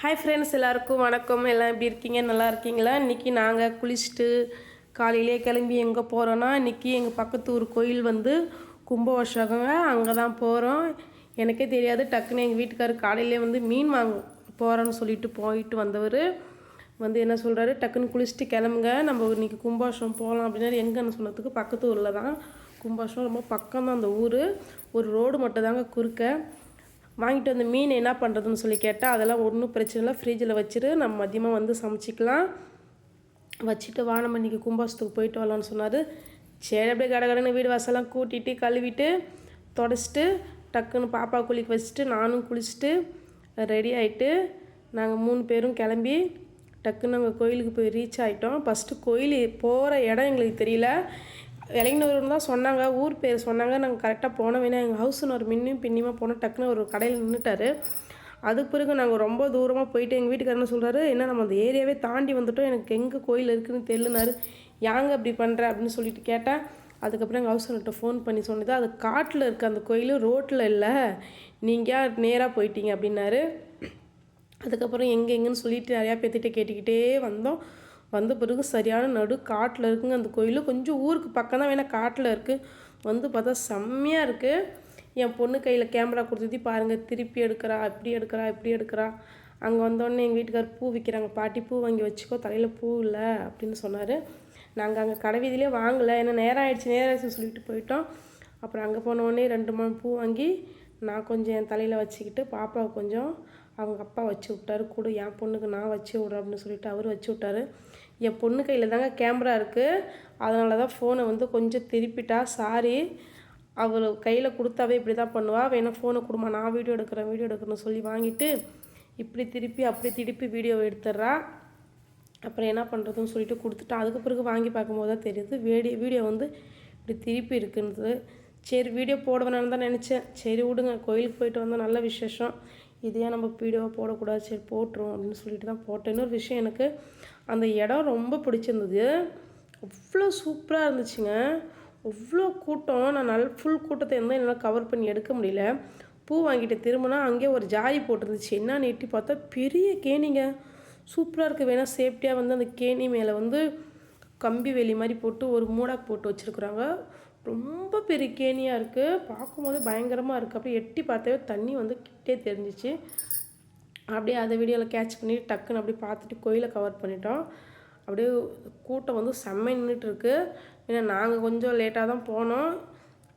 Hi friends எல்லாருக்கும் வணக்கம். எல்லாம் எப்படி இருக்கீங்க? நல்லா இருக்கீங்களா? இன்றைக்கி நாங்கள் குளிச்சுட்டு காலையிலே கிளம்பி எங்கே போகிறோன்னா இன்றைக்கி எங்கள் பக்கத்து ஊர் கோயில் வந்து கும்பாபிஷேகங்க. அங்கே தான் போகிறோம் எனக்கே தெரியாது டக்குன்னு எங்கள் வீட்டுக்காரர் காலையிலே வந்து மீன் வாங்க போகிறோன்னு சொல்லிட்டு போயிட்டு வந்தவர். வந்து என்ன சொல்கிறாரு டக்குன்னு குளிச்சுட்டு கிளம்புங்க. நம்ம இன்றைக்கி கும்பாபிஷேகம் போகலாம் அப்படின்னாரு. எங்கன்னு சொன்னதுக்கு பக்கத்து ஊரில் தான் கும்பாபிஷேகம். ரொம்ப பக்கம் தான் அந்த ஊர். ஒரு ரோடு மட்டும் தாங்க குறுக்க. வாங்கிட்டு வந்த மீன் என்ன பண்ணுறதுன்னு சொல்லி கேட்டால் அதெல்லாம் ஒன்றும் பிரச்சனை இல்லை. ஃப்ரிட்ஜில் வச்சுட்டு நம்ம மதியமாக வந்து சமைச்சிக்கலாம். வச்சுட்டு வானம் பண்ணிக்கு கும்பாசத்துக்கு போயிட்டு வரலான்னு சொன்னார். சரி அப்படியே கடகடன்னு வீடு வாசலாம் கூட்டிட்டு கழுவிட்டு தொடச்சிட்டு டக்குன்னு பாப்பா குளிக்க வச்சுட்டு நானும் குளிச்சுட்டு ரெடி ஆகிட்டு நாங்கள் மூணு பேரும் கிளம்பி டக்குன்னு நாங்கள் கோயிலுக்கு போய் ரீச் ஆகிட்டோம் ஃபஸ்ட்டு கோயில் போகிற இடம் எங்களுக்கு தெரியல. இளைஞர் தான் சொன்னாங்க ஊர் பேர் சொன்னாங்க. நாங்கள் கரெக்டாக போனோம். வேணா எங்கள் ஹவுஸ்னு ஒரு மின்னும் பின்னியுமா போனோம் டக்குன்னு ஒரு கடையில் நின்றுட்டாரு அதுக்கு பிறகு நாங்கள் ரொம்ப தூரமாக போயிட்டு எங்கள் வீட்டுக்காரன்னு சொல்கிறாரு என்ன நம்ம அந்த ஏரியாவே தாண்டி வந்துட்டோம். எனக்கு எங்கே கோயில் இருக்குதுன்னு தெரியலனாரு. யாங்க அப்படி பண்ணுற அப்படின்னு சொல்லிட்டு கேட்டேன் அதுக்கப்புறம் எங்கள் ஹவுஸ் ஓனர்கிட்ட ஃபோன் பண்ணி சொன்னது அது காட்டில் இருக்க அந்த கோயில் ரோட்டில் இல்லை. நீங்கள் நேராக போயிட்டீங்க? அப்படின்னாரு. அதுக்கப்புறம் எங்கே எங்கேன்னு சொல்லிட்டு நிறையா பேர்த்திட்ட கேட்டுக்கிட்டே வந்தோம். வந்த பிறகு சரியான நடு காட்டில் இருக்குங்க. அந்த கோயில் கொஞ்சம் ஊருக்கு பக்கம் தான் வேணால் காட்டில் இருக்குது வந்து பார்த்தா செம்மையாக இருக்குது என் பொண்ணு கையில் கேமரா கொடுத்துட்டு பாருங்கள் திருப்பி எடுக்கிறா இப்படி எடுக்கிறா இப்படி எடுக்கிறா. அங்கே வந்தோடனே எங்கள் வீட்டுக்கார் பூ விற்கிறாங்க பாட்டி பூ வாங்கி வச்சுக்கோ. தலையில் பூ இல்லை. அப்படின்னு சொன்னார். நாங்கள் அங்கே கடை வீதியிலே வாங்கலை. ஏன்னா நேரம் ஆயிடுச்சு. நேரம் ஆயிடுச்சுன்னு சொல்லிட்டு போயிட்டோம். அப்புறம் அங்கே போனோடனே ரெண்டு மூணு பூ வாங்கி நான் கொஞ்சம் என் தலையில் வச்சுக்கிட்டு பாப்பாவை கொஞ்சம் அவங்க அப்பா வச்சு விட்டாரு. கூட. என் பொண்ணுக்கு நான் வச்சு விட்றேன். அப்படின்னு சொல்லிட்டு அவர் வச்சு விட்டாரு. என் பொண்ணு கையில் தாங்க கேமரா இருக்குது அதனால தான் ஃபோனை வந்து கொஞ்சம் திருப்பிட்டா சாரி அவள் கையில் கொடுத்தாவே இப்படி தான் பண்ணுவாள் வேணால் ஃபோனை கொடுமா நான் வீடியோ எடுக்கிறேன் வீடியோ எடுக்கிறேன்னு சொல்லி வாங்கிட்டு இப்படி திருப்பி அப்படி திருப்பி வீடியோ எடுத்துட்றா. அப்புறம் என்ன பண்ணுறதுன்னு சொல்லிட்டு கொடுத்துட்டு. அதுக்கு பிறகு வாங்கி பார்க்கும்போது தான் தெரியுது வீடியோ வீடியோ வந்து இப்படி திருப்பி இருக்குன்றது சரி வீடியோ போட வேணாம்னு தான் நினச்சேன். சரி விடுங்க. கோயிலுக்கு போயிட்டு வந்தால் நல்ல விசேஷம். இதையே நம்ம வீடியோவை போடக்கூடாது. சரி போட்டுரும் அப்படின்னு சொல்லிட்டு தான் போட்டேன். இன்னொரு விஷயம் எனக்கு அந்த இடம் ரொம்ப பிடிச்சிருந்தது. அவ்வளோ சூப்பராக இருந்துச்சுங்க. அவ்வளோ கூட்டம். நான் நல்ல ஃபுல் கூட்டத்தை இருந்தால் என்னால் கவர் பண்ணி எடுக்க முடியல. பூ வாங்கிட்டு திரும்பினா அங்கேயே ஒரு ஜாரி போட்டிருந்துச்சு. என்னன்னு எட்டி பார்த்தா பெரிய கேணிங்க. சூப்பராக இருக்குது வேணால் சேஃப்டியாக வந்து அந்த கேணி மேலே வந்து கம்பி வேலி மாதிரி போட்டு ஒரு மூடாக் போட்டு வச்சுருக்குறாங்க. ரொம்ப பெரிய கேணியாக இருக்குது பார்க்கும்போது பயங்கரமாக இருக்குது அப்படியே எட்டி பார்த்தாவே தண்ணி வந்து கிட்டே தெரிஞ்சிச்சு. அப்படியே அதை வீடியோவில் கேட்ச் பண்ணி டக்குன்னு அப்படியே பார்த்துட்டு கோயிலை கவர் பண்ணிட்டோம். அப்படியே கூட்டம் வந்து செம்ம நின்றுட்டுருக்கு ஏன்னா நாங்கள் கொஞ்சம் லேட்டாக தான் போனோம்.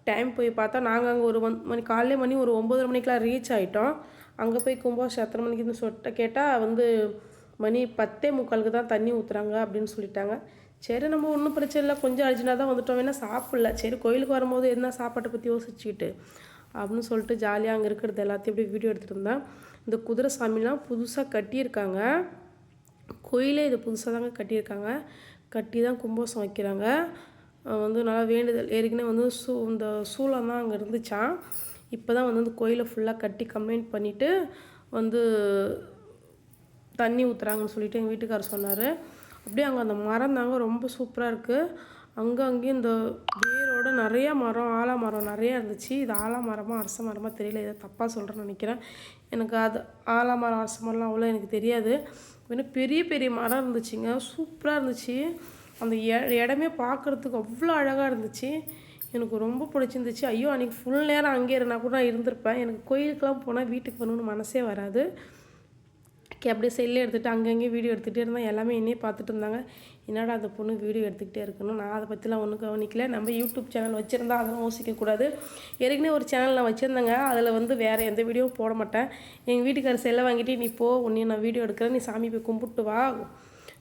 டைம் போய் பார்த்தா நாங்கள் அங்கே ஒரு ஒன் மணி காலையில மணி ஒரு ஒம்பது மணிக்கெலாம் ரீச் ஆகிட்டோம் அங்கே போய் கும்பாபிஷேகம் எத்தனை மணிக்குன்னு சொல்லிட்டு கேட்டால் வந்து மணி பத்தே முக்காலுக்கு தான் தண்ணி ஊற்றுறாங்க அப்படின்னு சொல்லிட்டாங்க. சரி நம்ம ஒன்றும் பிரச்சனை இல்லை. கொஞ்சம் அர்ஜென்ட்டாக தான் வந்துட்டோம். வேணால் சாப்பிடல. சரி கோயிலுக்கு வரும்போது என்ன சாப்பாட்டை பற்றி யோசிச்சுக்கிட்டு அப்படின்னு சொல்லிட்டு ஜாலியாக அங்கே இருக்கிறது எல்லாத்தையும் அப்படியே வீடியோ எடுத்துகிட்டு இருந்தேன் இந்த குதிரை சாமிலாம் புதுசாக கட்டியிருக்காங்க. கோயிலே இது புதுசாக தாங்க கட்டியிருக்காங்க. கட்டி தான் கும்பாசம் வைக்கிறாங்க வந்து நல்லா வேண்டுதல். ஏற்கனவே வந்து சூ இந்த சூளம் தான் அங்கே இருந்துச்சான் இப்போ தான் வந்து அந்த கோயிலை ஃபுல்லாக கட்டி கம்ப்ளைண்ட் பண்ணிவிட்டு வந்து தண்ணி ஊற்றுறாங்கன்னு சொல்லிட்டு எங்கள் வீட்டுக்காரர் சொன்னார். அப்படியே அங்கே அந்த மரம் தாங்க ரொம்ப சூப்பராக இருக்குது அங்கே அங்கேயும் இந்த வேரோட நிறைய மரம் ஆலா மரம் நிறையா இருந்துச்சு. இது ஆலா மரமாக அரச மரமாக தெரியல. ஏதோ தப்பாக சொல்கிறேன்னு நினைக்கிறேன். எனக்கு அது ஆலா மரம் அரச மரம்லாம் அவ்வளோ எனக்கு தெரியாது. இன்னும் பெரிய பெரிய மரம் இருந்துச்சுங்க. சூப்பராக இருந்துச்சு. அந்த இடமே பார்க்குறதுக்கு அவ்வளோ அழகாக இருந்துச்சு. எனக்கு ரொம்ப பிடிச்சிருந்துச்சு. ஐயோ அன்றைக்கி ஃபுல் நேரம் அங்கே இருந்தால் கூட நான் இருந்திருப்பேன். எனக்கு கோயிலுக்கெலாம் போனால் வீட்டுக்கு வரணும்னு மனசே வராது. அப்படியே செல்லே எடுத்துகிட்டு அங்கங்கேயும் வீடியோ எடுத்துகிட்டே இருந்தால் எல்லாமே என்னையே பார்த்துட்டு இருந்தாங்க. என்னடா அந்த பொண்ணு வீடியோ எடுத்துக்கிட்டே இருக்கணும் நான் அதை பற்றிலாம் ஒன்றும் கவனிக்கல. நம்ம யூடியூப் சேனல் வச்சுருந்தா அதெல்லாம் யோசிக்கக்கூடாது ஏற்கனவே ஒரு சேனல் நான் வச்சுருந்தேங்க. அதில் வந்து வேறு எந்த வீடியோவும் போட மாட்டேன். எங்கள் வீட்டுக்கார செல்லை வாங்கிட்டு நீ போ உன்னை நான் வீடியோ எடுக்கிறேன். நீ சாமி போய் கும்பிட்டு வா.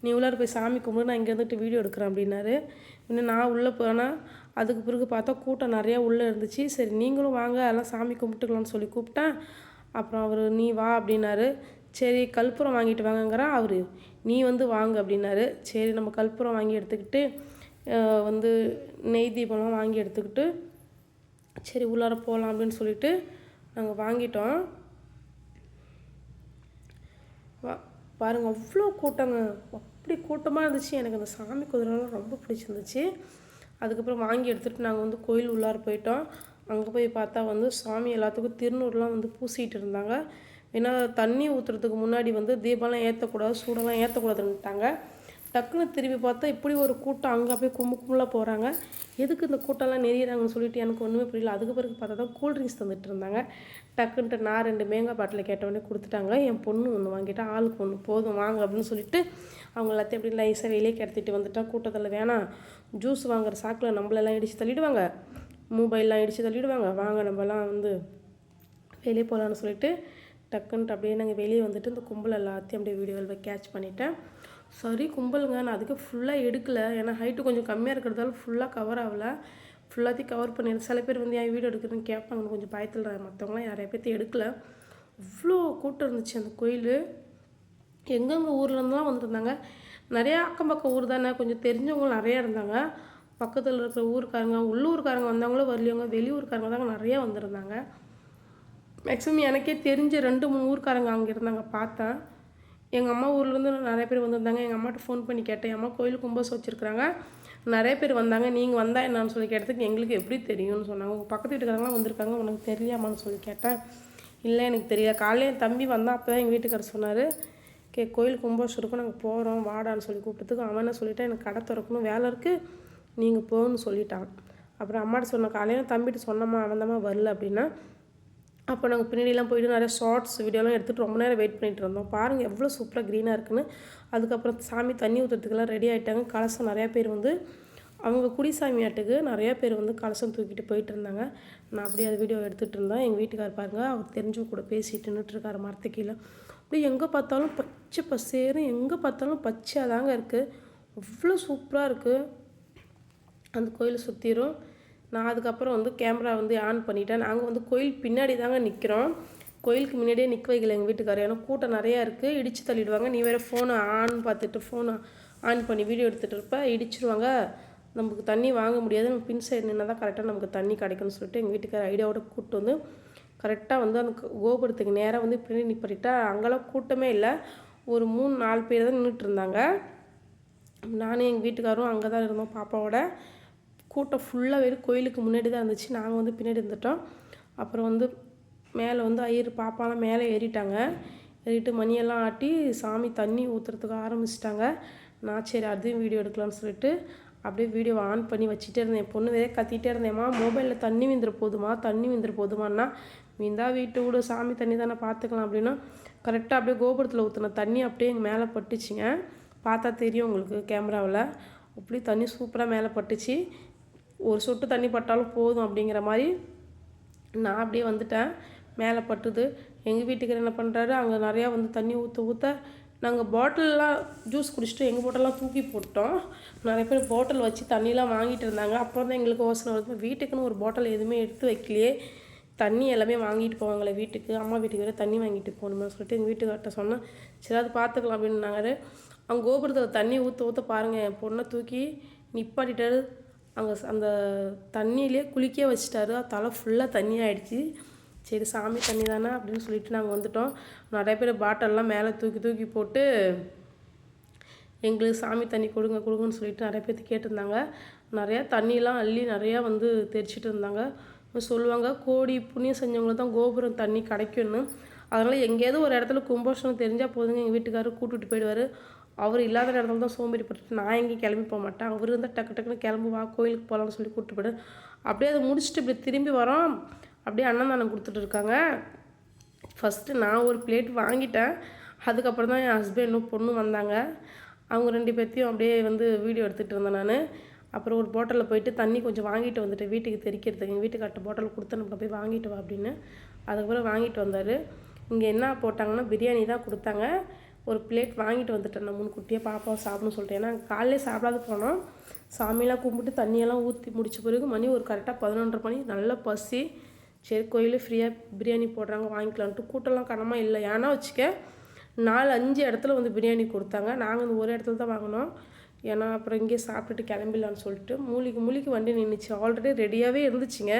நீ உள்ளார போய் சாமி கும்பிடு. நான் இங்கே இருந்துட்டு வீடியோ எடுக்கிறேன் அப்படின்னாரு. இன்னும் நான் உள்ளே போனால் அதுக்கு பிறகு பார்த்தா கூட்டம் நிறையா உள்ளே இருந்துச்சு. சரி நீங்களும் வாங்க. அதெல்லாம் சாமி கும்பிட்டுக்கலாம்னு சொல்லி கூப்பிட்டேன். அப்புறம் அவர் நீ வா அப்படின்னாரு. சரி கற்பூரம் வாங்கிட்டு வாங்கங்கிறான் அவர் நீ வந்து வாங்க அப்படின்னாரு. சரி நம்ம கற்பூரம் வாங்கி எடுத்துக்கிட்டு வந்து நெய் தீபம்லாம் வாங்கி எடுத்துக்கிட்டு சரி உள்ளார போகலாம் அப்படின்னு சொல்லிட்டு நாங்கள் வாங்கிட்டோம். வா பாருங்கள் அவ்வளோ கூட்டங்க. அப்படி கூட்டமாக இருந்துச்சு. எனக்கு அந்த சாமி குதிரைலாம் ரொம்ப பிடிச்சிருந்துச்சு. அதுக்கப்புறம் வாங்கி எடுத்துகிட்டு நாங்கள் வந்து கோயில் உள்ளார போயிட்டோம். அங்கே போய் பார்த்தா வந்து சாமி எல்லாத்துக்கும் திருநூறுலாம் வந்து பூசிகிட்டு இருந்தாங்க. ஏன்னா தண்ணி ஊற்றுறதுக்கு முன்னாடி வந்து தீபம்லாம் ஏற்றக்கூடாது சூடெல்லாம் ஏற்றக்கூடாதுன்ட்டாங்க டக்குன்னு திரும்பி பார்த்தா இப்படி ஒரு கூட்டம் அங்கே போய் கும்பு கும்பலாக போகிறாங்க எதுக்கு இந்த கூட்டம்லாம் நெறியிறாங்கன்னு சொல்லிட்டு எனக்கு ஒன்றுமே புரியல. அதுக்கு பிறகு பார்த்தா தான் கூல்ட்ரிங்க்ஸ் தந்துட்டு இருந்தாங்க. டக்குன்ட்டு நான் ரெண்டு மேங்கா பாட்டில் கேட்டவொடனே கொடுத்துட்டாங்க. என் பொண்ணு ஒன்று வாங்கிட்டா ஆளுக்கு ஒன்று போதும் வாங்க அப்படின்னு சொல்லிட்டு அவங்க எல்லாத்தையும் அப்படி லைஸாக வெளியே கிடத்திட்டு வந்துட்டா. கூட்டத்தில் வேணாம் ஜூஸ் வாங்குற சாக்கில் நம்மளெல்லாம் இடித்து தள்ளிடுவாங்க. மொபைல்லாம் இடித்து தள்ளிடுவாங்க. வாங்க நம்மலாம் வந்து வெளியே போகலான்னு சொல்லிட்டு டக்குன்ட்டு அப்படியே நாங்கள் வெளியே வந்துட்டு இந்த கும்பல் எல்லாத்தையும் அப்படியே வீடியோவில் கேட்ச் பண்ணிட்டேன். சரி கும்பலுங்க. நான் அதுக்கு ஃபுல்லாக எடுக்கலை. ஏன்னா ஹைட்டு கொஞ்சம் கம்மியாக இருக்கிறதால ஃபுல்லாக கவர் ஆகலை. ஃபுல்லாத்தையும் கவர் பண்ணிடுறேன் சில பேர் வந்து என் வீடியோ எடுக்கிறதுன்னு கேட்பாங்க. கொஞ்சம் பயத்தில் மற்றவங்களாம் நிறைய பேர்த்தையும் எடுக்கல. அவ்வளோ கூட்டம் இருந்துச்சு அந்த கோயில். எங்கெங்கே ஊர்லேருந்துலாம் வந்துருந்தாங்க நிறையா அக்கம் பக்கம் ஊர் தானே. கொஞ்சம் தெரிஞ்சவங்க நிறையா இருந்தாங்க. பக்கத்தில் இருக்கிற ஊருக்காரங்க உள்ளூர்காரங்க வந்தவங்களும் வரலையவங்க வெளியூர்காரங்க தாங்க நிறையா வந்திருந்தாங்க. மேக்ஸிமம் எனக்கே தெரிஞ்ச ரெண்டு மூணு ஊருக்காரங்க அங்கே இருந்தாங்க பார்த்தேன். எங்கள் அம்மா ஊர்லேருந்து நிறைய பேர் வந்திருந்தாங்க. எங்கள் அம்மாட்ட ஃபோன் பண்ணி கேட்டேன். என் அம்மா கோயில் கும்பஸ் வச்சுருக்குறாங்க. நிறைய பேர் வந்தாங்க. நீங்கள் வந்தால் என்னன்னு சொல்லி கேட்டதுக்கு எங்களுக்கு எப்படி தெரியும்னு சொன்னாங்க. உங்கள் பக்கத்து வீட்டுக்காரங்களாம் வந்திருக்காங்க. உனக்கு தெரியாமான்னு சொல்லி கேட்டேன். இல்லை எனக்கு தெரியல காலையில் என் தம்பி வந்தால் அப்போ தான் எங்கள் வீட்டுக்காரர் சொன்னார். கே கோயில் கும்பாபிஷேகம் இருக்கும் நாங்கள் போகிறோம் வாடான்னு சொல்லி கூப்பிட்டதுக்கு அவன் என்ன சொல்லிட்டான். எனக்கு கடை திறக்கணும். வேலை இருக்குது நீங்கள் போகணும்னு சொல்லிட்டான். அப்புறம் அம்மாட்ட சொன்ன காலையில் தம்பிட்டு சொன்னம்மா. அவன்தாம்மா வரல அப்படின்னா அப்போ நாங்கள் பின்னாடிலாம் போயிட்டு நிறைய ஷார்ட்ஸ் வீடியோலாம் எடுத்துகிட்டு ரொம்ப நேரம் வெயிட் பண்ணிட்டு இருந்தோம். பாருங்கள் எவ்வளோ சூப்பராக க்ரீனாக இருக்குன்னு. அதுக்கப்புறம் சாமி தண்ணி ஊற்றுறதுக்கெல்லாம் ரெடி ஆகிட்டாங்க கலசம் நிறையா பேர் வந்து அவங்க குடிசாமி ஆட்டுக்கு நிறையா பேர் வந்து கலசம் தூக்கிட்டு போயிட்டு இருந்தாங்க. நான் அப்படியே அது வீடியோ எடுத்துகிட்டு இருந்தேன். எங்கள் வீட்டுக்கார் பாருங்கள் அவர் தெரிஞ்சவங்க கூட பேசிட்டு நின்றுட்டுருக்காரு மரத்து கீழே. அப்படியே எங்கே பார்த்தாலும் பச்சை பசேரும் எங்கே பார்த்தாலும் பச்சையாக தாங்க இருக்குது அவ்வளோ சூப்பராக இருக்குது அந்த கோயிலை சுற்றிரும் நான் அதுக்கப்புறம் வந்து கேமரா வந்து ஆன் பண்ணிட்டேன். நாங்கள் வந்து கோயில் பின்னாடி தாங்க நிற்கிறோம் கோயிலுக்கு முன்னாடியே நிற்க வைக்கல எங்கள் வீட்டுக்காரர். ஏன்னா கூட்டம் நிறையா இருக்குது இடித்து தள்ளிடுவாங்க. நீ வேறு ஃபோனை ஆன் பார்த்துட்டு ஃபோனை ஆன் பண்ணி வீடியோ எடுத்துகிட்டு இருப்ப. இடிச்சிருவாங்க. நமக்கு தண்ணி வாங்க முடியாது. நம்ம பின் சைடு நின்று தான் கரெக்டாக நமக்கு தண்ணி கிடைக்கும்னு சொல்லிட்டு எங்கள் வீட்டுக்கார ஐடியாவோட கூப்பிட்டு வந்து கரெக்டாக வந்து அந்த கோபுரத்துக்கு நேராக வந்து பின்னாடி நிப்பாட்டிட்டா. அங்கெல்லாம் கூட்டமே இல்லை. ஒரு மூணு நாலு பேர் தான் நின்றுட்டு இருந்தாங்க. நானும் எங்கள் வீட்டுக்காரும் அங்கே தான் இருந்தோம் பாப்பாவோட. கூட்டம் ஃபுல்லாக வெறும் கோயிலுக்கு முன்னாடி தான் இருந்துச்சு. நாங்கள் வந்து பின்னாடி இருந்துட்டோம். அப்புறம் வந்து மேலே வந்து ஐயர் பாப்பாலாம் மேலே ஏறிட்டாங்க. ஏறிட்டு மணியெல்லாம் ஆட்டி சாமி தண்ணி ஊற்றுறதுக்கு ஆரம்பிச்சிட்டாங்க. நான் சரி அதையும் வீடியோ எடுக்கலாம்னு சொல்லிட்டு அப்படியே வீடியோ ஆன் பண்ணி வச்சுட்டே இருந்தேன். என் பொண்ணு வேற கத்திட்டே இருந்தேம்மா மொபைலில் தண்ணி விந்துற போதுமா? தண்ணி விந்துற போதுமான்னா? மீந்தா வீட்டு விடு சாமி தண்ணி தானே பார்த்துக்கலாம் அப்படின்னா. கரெக்டாக அப்படியே கோபுரத்தில் ஊற்றின தண்ணி அப்படியே எங்கள் மேலே பட்டுச்சுங்க. பார்த்தா தெரியும் உங்களுக்கு கேமராவில் அப்படியே தண்ணி சூப்பராக மேலே பட்டுச்சு. ஒரு சொட்டு தண்ணி பட்டாலும் போதும் அப்படிங்கிற மாதிரி நான் அப்படியே வந்துட்டேன். மேலே பட்டுது. எங்கள் வீட்டுக்கு என்ன பண்ணுறாரு? அங்கே நிறையா வந்து தண்ணி ஊற்ற ஊற்ற நாங்கள் பாட்டிலெலாம் ஜூஸ் குடிச்சிட்டு எங்கள் பாட்டிலெலாம் தூக்கி போட்டோம். நிறைய பேர் பாட்டில் வச்சு தண்ணிலாம் வாங்கிட்டு இருந்தாங்க. அப்புறம் தான் எங்களுக்கு யோசனை வருது. வீட்டுக்குன்னு ஒரு பாட்டில் எதுவுமே எடுத்து வைக்கலையே. தண்ணி எல்லாமே வாங்கிட்டு போவாங்களே வீட்டுக்கு. அம்மா வீட்டுக்கு வேறு தண்ணி வாங்கிட்டு போகணுமே சொல்லிட்டு எங்கள் வீட்டுக்கார்ட்ட சொன்னேன். சரி அது பார்த்துக்கலாம் அப்படின்னாங்க அவங்க கோபுரத்தில் தண்ணி ஊற்ற ஊற்ற பாருங்கள் என் பொண்ணை தூக்கி நிப்பாட்டிட்டாரு. அங்கே அந்த தண்ணியிலே குளிக்க வச்சிட்டாரு. தலை ஃபுல்லாக தண்ணி ஆகிடுச்சி சரி சாமி தண்ணி தானே அப்படின்னு சொல்லிட்டு நாங்கள் வந்துட்டோம். நிறைய பேர் பாட்டிலெலாம் மேலே தூக்கி தூக்கி போட்டு எங்களுக்கு சாமி தண்ணி கொடுங்க கொடுங்கன்னு சொல்லிட்டு நிறைய பேர்த்து கேட்டிருந்தாங்க. நிறையா தண்ணியெலாம் அள்ளி நிறையா வந்து தெரிச்சிட்டு இருந்தாங்க. சொல்லுவாங்க கோடி புண்ணியம் செஞ்சவங்களுக்கு தான் கோபுரம் தண்ணி கிடைக்கும்னு. அதனால் எங்கேயாவது ஒரு இடத்துல கும்பாபிஷேகம் தெரிஞ்சால் போதுங்க எங்கள் வீட்டுக்காரர் கூட்டிகிட்டு போயிடுவார். அவர் இல்லாத நேரத்தில் தான் சோம்பேறி பட்டு நான் எங்கேயும் கிளம்பி போக மாட்டேன். அவர் இருந்தால் டக்கு டக்குன்னு கிளம்புவா கோயிலுக்கு போகலான்னு சொல்லி கூப்பிட்டு போய்டு அப்படியே அதை முடிச்சுட்டு இப்படி திரும்பி வரோம். அப்படியே அண்ணந்தானம் கொடுத்துட்டு இருக்காங்க. ஃபஸ்ட்டு நான் ஒரு பிளேட் வாங்கிட்டேன். அதுக்கப்புறம் தான் என் ஹஸ்பண்டும் பொண்ணும் வந்தாங்க. அவங்க ரெண்டு பேர்த்தையும் அப்படியே வந்து வீடியோ எடுத்துகிட்டு இருந்தேன் நான். அப்புறம் ஒரு பாட்டிலில் போயிட்டு தண்ணி கொஞ்சம் வாங்கிட்டு வந்துட்டு வீட்டுக்கு தெரிக்கிறதுக்கு எங்கள் வீட்டுக்கார்ட்ட பாட்டில் கொடுத்து நம்ம போய் வாங்கிட்டு வா அப்படின்னு. அதுக்கப்புறம் வாங்கிட்டு வந்தார். இங்கே என்ன போட்டாங்கன்னா பிரியாணி தான் கொடுத்தாங்க. ஒரு பிளேட் வாங்கிட்டு வந்துட்டேன். நான் முன்கூட்டியே பாப்பாவை சாப்பிடணும்னு சொல்லிட்டு ஏன்னா காலையிலே சாப்பிடாத போனோம் சாமியெல்லாம் கும்பிட்டு தண்ணியெல்லாம் ஊற்றி முடிச்ச பிறகு மணி ஒரு கரெக்டாக பதினொன்றரை மணி நல்ல பசி. சரி கோயில் ஃப்ரீயாக பிரியாணி போடுறாங்க வாங்கிக்கலான்ட்டு கூட்டம்லாம் கனமாக இல்லை. ஏன்னா வச்சுக்க நாலு அஞ்சு இடத்துல வந்து பிரியாணி கொடுத்தாங்க. நாங்கள் வந்து ஒரு இடத்துல தான் வாங்கினோம். ஏன்னா அப்புறம் இங்கேயே சாப்பிட்டுட்டு கிளம்பிடலான்னு சொல்லிட்டு மூலிக்கு மூலிக்கு வண்டி நின்றுச்சு ஆல்ரெடி ரெடியாகவே இருந்துச்சுங்க.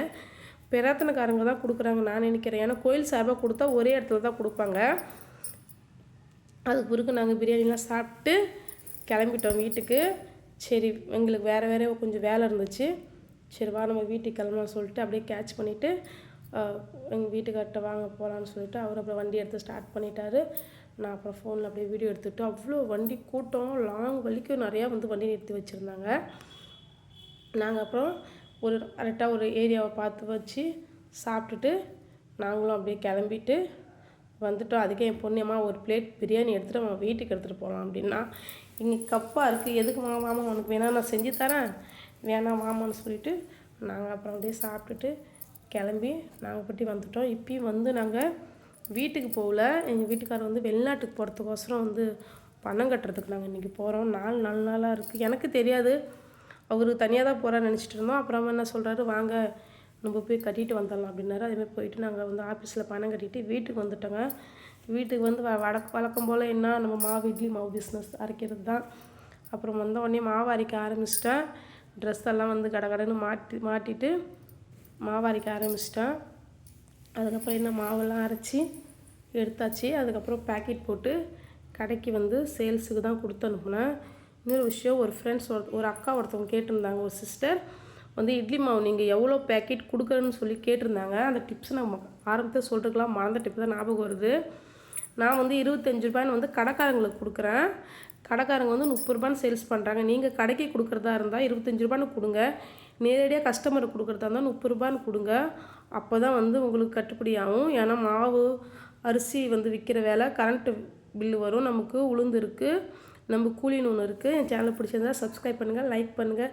பெராத்தனக்காரங்க தான் கொடுக்குறாங்க நான் நினைக்கிறேன். ஏன்னா கோயில் சார்பாக கொடுத்தா ஒரே இடத்துல தான் கொடுப்பாங்க. அதுக்கு பிறகு நாங்கள் பிரியாணிலாம் சாப்பிட்டு கிளம்பிட்டோம் வீட்டுக்கு. சரி எங்களுக்கு வேறு வேறு கொஞ்சம் வேலை இருந்துச்சு. சரி வா நம்ம வீட்டுக்கு கிளம்பலாம் சொல்லிட்டு அப்படியே கேட்ச் பண்ணிவிட்டு எங்கள் வீட்டுக்கார்ட்ட வாங்க போகலான்னு சொல்லிட்டு அவர் அப்புறம் வண்டி எடுத்து ஸ்டார்ட் பண்ணிட்டாரு. நான் அப்புறம் ஃபோனில் அப்படியே வீடியோ எடுத்துகிட்டு அவ்வளோ வண்டி கூட்டம் லாங் வலிக்கும் நிறையா வந்து வண்டி நிறுத்தி வச்சுருந்தாங்க. நாங்கள் அப்புறம் ஒரு கரெக்டாக ஒரு ஏரியாவை பார்த்து வச்சு சாப்பிட்டுட்டு நாங்களும் அப்படியே கிளம்பிட்டு வந்துட்டோம். அதுக்கே என் பொண்ணியம்மா ஒரு பிளேட் பிரியாணி எடுத்துகிட்டு அவன் வீட்டுக்கு எடுத்துகிட்டு போகலாம் அப்படின்னா இங்கே கப்பாக இருக்குது எதுக்கு மா மாமா உனக்கு வேணால் நான் செஞ்சு தரேன். வேணாம் மாமான்னு சொல்லிட்டு நாங்கள் அப்புறம் அப்படியே சாப்பிட்டுட்டு கிளம்பி நாங்கள் பட்டி வந்துட்டோம். இப்பயும் வந்து நாங்கள் வீட்டுக்கு போகல. எங்கள் வீட்டுக்காரர் வந்து வெளிநாட்டுக்கு போகிறதுக்கோசரம் வந்து பணம் கட்டுறதுக்கு நாங்கள் இன்றைக்கி போகிறோம் நாலு நாலு நாளாக இருக்குது எனக்கு தெரியாது. அவர் தனியாக தான் போகிறான்னு நினச்சிட்டு இருந்தோம். அப்புறமா என்ன சொல்கிறாரு வாங்க நம்ம போய் கட்டிட்டு வந்துடலாம் அப்படின்னாரு. அதேமாதிரி போயிட்டு நாங்கள் வந்து ஆஃபீஸில் பணம் கட்டிட்டு வீட்டுக்கு வந்துட்டோங்க. வீட்டுக்கு வந்து வ வழக்கம் போல் என்ன நம்ம மாவு இட்லி மாவு பிஸ்னஸ் அரைக்கிறது தான். அப்புறம் வந்த உடனே மாவு அரைக்க ஆரம்பிச்சிட்டேன். ட்ரெஸ் எல்லாம் வந்து கடகடன்னு மாட்டி மாட்டிட்டு மாவு அரைக்க ஆரம்பிச்சிட்டேன். அதுக்கப்புறம் என்ன மாவெல்லாம் அரைச்சி எடுத்தாச்சு. அதுக்கப்புறம் பேக்கெட் போட்டு கடைக்கு வந்து சேல்ஸுக்கு தான் கொடுத்து அனுப்புனேன். இன்னொரு விஷயம் ஒரு ஃப்ரெண்ட்ஸ் ஒரு ஒரு அக்கா ஒருத்தவங்க கேட்டிருந்தாங்க ஒரு சிஸ்டர் வந்து இட்லி மாவு நீங்கள் எவ்வளோ பேக்கெட் கொடுக்குறேன்னு சொல்லி கேட்டிருந்தாங்க. அந்த டிப்ஸ் நான் ஆரம்பத்தை சொல்கிறதுக்கெலாம் மறந்த டிப் தான் ஞாபகம் வருது. நான் வந்து இருபத்தஞ்சி ரூபான்னு வந்து கடைக்காரங்களுக்கு கொடுக்குறேன். கடைக்காரங்க வந்து முப்பது ரூபான்னு சேல்ஸ் பண்ணுறாங்க நீங்கள் கடைக்கு கொடுக்குறதா இருந்தால் இருபத்தஞ்சி ரூபான்னு கொடுங்க. நேரடியாக கஸ்டமருக்கு கொடுக்குறதா இருந்தால் முப்பது ரூபான்னு கொடுங்க. அப்போ தான் வந்து உங்களுக்கு கட்டுப்படி ஆகும். ஏன்னா மாவு அரிசி வந்து விற்கிற வேலை கரண்ட்டு பில்லு வரும். நமக்கு உளுந்து இருக்குது நம்ம கூலின்னு ஒன்று இருக்குது என் சேனல் பிடிச்சிருந்தா சப்ஸ்கிரைப் பண்ணுங்கள் லைக் பண்ணுங்கள்